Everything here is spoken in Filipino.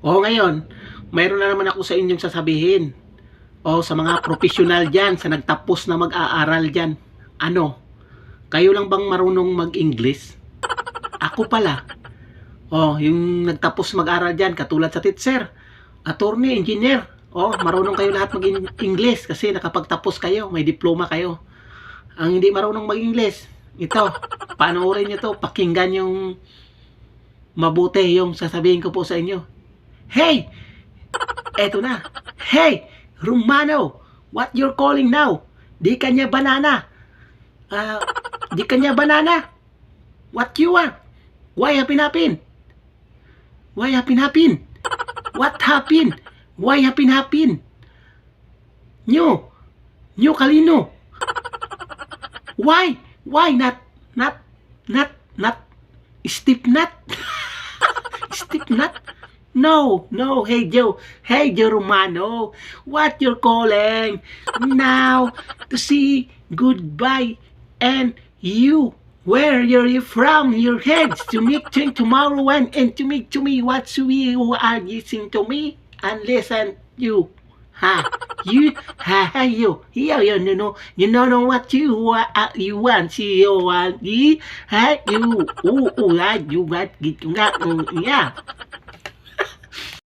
O ngayon, mayroon na naman ako sa inyong sasabihin. O sa mga profesional dyan, sa nagtapos na mag-aaral dyan. Ano? Kayo lang bang marunong mag-English? Ako pala. O, yung nagtapos mag-aral dyan, katulad sa teacher, attorney, engineer. O, marunong kayo lahat mag-English kasi nakapagtapos kayo, may diploma kayo. Ang hindi marunong mag-English, ito, panoorin nyo to, pakinggan yung mabuti yung sasabihin ko po sa inyo. Hey! Eto na. Hey! Romano! What you're calling now? Di kanya banana. Ah, di kanya banana. What you want? Why happen? Why happen? What happened? Why happen? Nyo! Nyo kalino! Why? Why not, not, not, not, Steve Nut? Steve Nut? No, no, hey Joe, hey Joe Romano, what you're calling now to see goodbye and you, where are you from, your heads to make to tomorrow and, and to make to me what you are listening to me and listen you. Ha, you, ha, ha, you, you, you, you know, you know, know what you, uh, uh, you want, see, you want, you, ha, you, ooh, ooh, ah, you, what, get, mm, yeah.